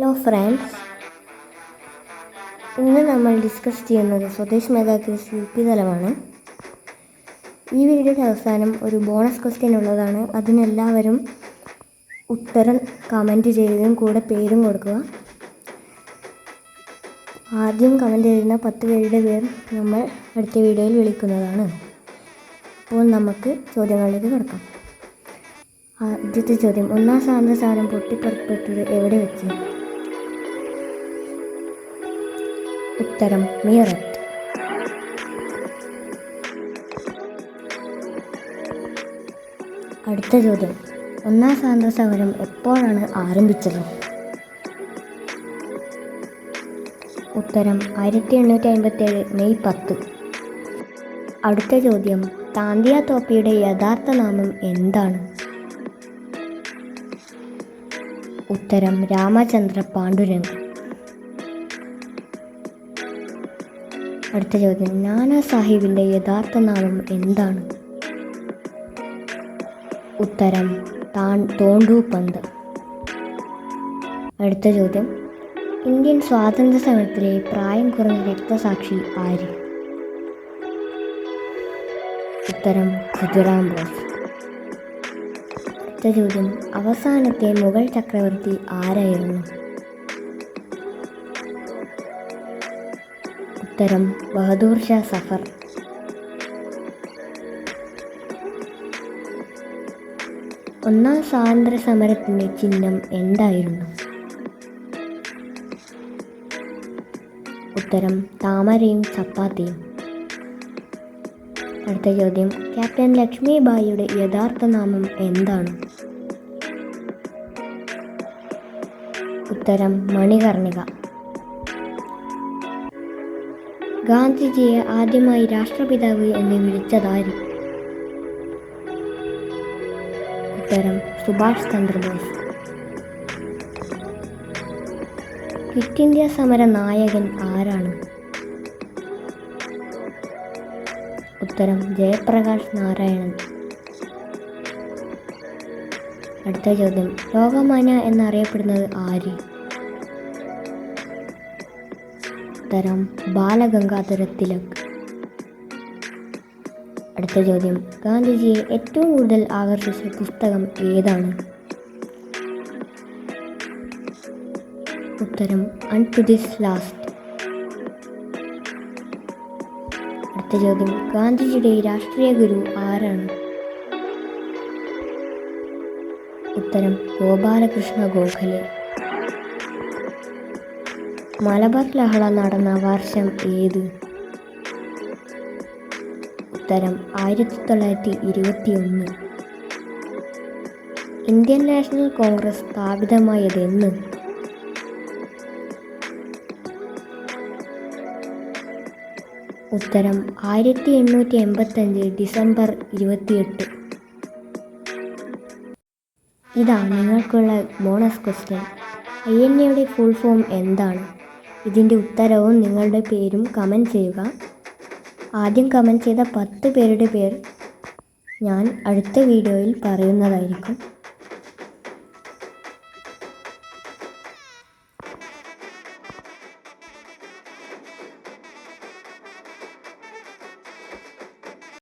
Hello friends ഇന്ന് നമ്മൾ discuss ചെയ്യുന്നത് സ്വദേശ് മെഗാക്രിസ് യു പി തലമാണ്. ഈ വീഡിയോയുടെ അവസാനം ഒരു ബോണസ് ക്വസ്റ്റ്യൻ ഉള്ളതാണ്. അതിനെല്ലാവരും ഉത്തരം കമന്റ് ചെയ്യുകയും കൂടെ പേരും കൊടുക്കുക. ആദ്യം കമന്റ് ചെയ്യുന്ന പത്ത് പേരുടെ പേർ നമ്മൾ അടുത്ത വീഡിയോയിൽ വിളിക്കുന്നതാണ്. അപ്പോൾ നമുക്ക് ചോദ്യങ്ങളിലേക്ക് കിടക്കാം. ആദ്യത്തെ ചോദ്യം ഒന്നാം സാന്ദ്ര സാധനം പൊട്ടിപ്പുറപ്പെട്ടത് എവിടെ വെച്ച്? ഉത്തരം മീററ്റ് അടുത്ത ചോദ്യം. ഒന്നാം സ്വാതന്ത്ര്യ സമരം എപ്പോഴാണ് ആരംഭിച്ചത്? ഉത്തരം ആയിരത്തി എണ്ണൂറ്റി അമ്പത്തേഴ് മെയ് പത്ത്. അടുത്ത ചോദ്യം. താന്തിയ തോപ്പിയുടെ യഥാർത്ഥ നാമം എന്താണ്? ഉത്തരം രാമചന്ദ്ര പാണ്ഡുരംഗ് അടുത്ത ചോദ്യം. നാനാ സാഹിബിന്റെ യഥാർത്ഥ നാമം എന്താണ്? ഉത്തരം താൻ തോണ്ടു പന്ത്. അടുത്ത ചോദ്യം. ഇന്ത്യൻ സ്വാതന്ത്ര്യ സമരത്തിലെ പ്രായം കുറഞ്ഞ രക്തസാക്ഷി ആര്? ഉത്തരം ഖുദുറാം ബോസ്. അടുത്ത ചോദ്യം. അവസാനത്തെ മുഗൾ ചക്രവർത്തി ആരായിരുന്നു? ഉത്തരം ബഹദൂർ ഷാ സഫർ. ഒന്നാം സ്വാതന്ത്ര്യ സമരത്തിന്റെ ചിഹ്നം എന്തായിരുന്നു? ഉത്തരം താമരയും ചപ്പാത്തിയും. അടുത്ത ചോദ്യം ക്യാപ്റ്റൻ ലക്ഷ്മി ബായിയുടെ യഥാർത്ഥ നാമം എന്താണ്? ഉത്തരം മണികർണിക. ഗാന്ധിജിയെ ആദ്യമായി രാഷ്ട്രപിതാവ് എന്ന് വിളിച്ചതാര് ഉത്തരം സുഭാഷ് ചന്ദ്രബോസ്. ക്വിറ്റ് ഇന്ത്യ സമര നായകൻ ആരാണ്? ഉത്തരം ജയപ്രകാശ് നാരായണൻ. അടുത്ത ചോദ്യം ലോകമാന്യ എന്നറിയപ്പെടുന്നത് ആര്? ഉത്തരം ബാലഗംഗാധര തിലക് അടുത്ത ചോദ്യം. ഗാന്ധിജിയെ ഏറ്റവും കൂടുതൽ ആകർഷിച്ച പുസ്തകം ഏതാണ്? ഉത്തരം അൺടു ദിസ് ലാസ്റ്റ്. അടുത്ത ചോദ്യം. ഗാന്ധിജിയുടെ രാഷ്ട്രീയ ഗുരു ആരാണ്? ഉത്തരം ഗോപാലകൃഷ്ണ ഗോഖലെ. മലബാർ ലഹള നടന്ന വർഷം ഏത്? ഉത്തരം ആയിരത്തി തൊള്ളായിരത്തി ഇരുപത്തി ഒന്ന് ഇന്ത്യൻ നാഷണൽ കോൺഗ്രസ് സ്ഥാപിതമായതെന്ന്? ഉത്തരം ആയിരത്തി എണ്ണൂറ്റി എൺപത്തഞ്ച് ഡിസംബർ ഇരുപത്തിയെട്ട്. ഇതാണ് നിങ്ങൾക്കുള്ള ബോണസ് ക്വസ്റ്റ്യൻ. ഐ എൻ എയുടെ ഫുൾ ഫോം എന്താണ്? ഇതിന്റെ ഉത്തരവും നിങ്ങളുടെ പേരും കമന്റ് ചെയ്യുക. ആദ്യം കമന്റ് ചെയ്ത പത്ത് പേരുടെ പേർ ഞാൻ അടുത്ത വീഡിയോയിൽ പറയുന്നതായിരിക്കും.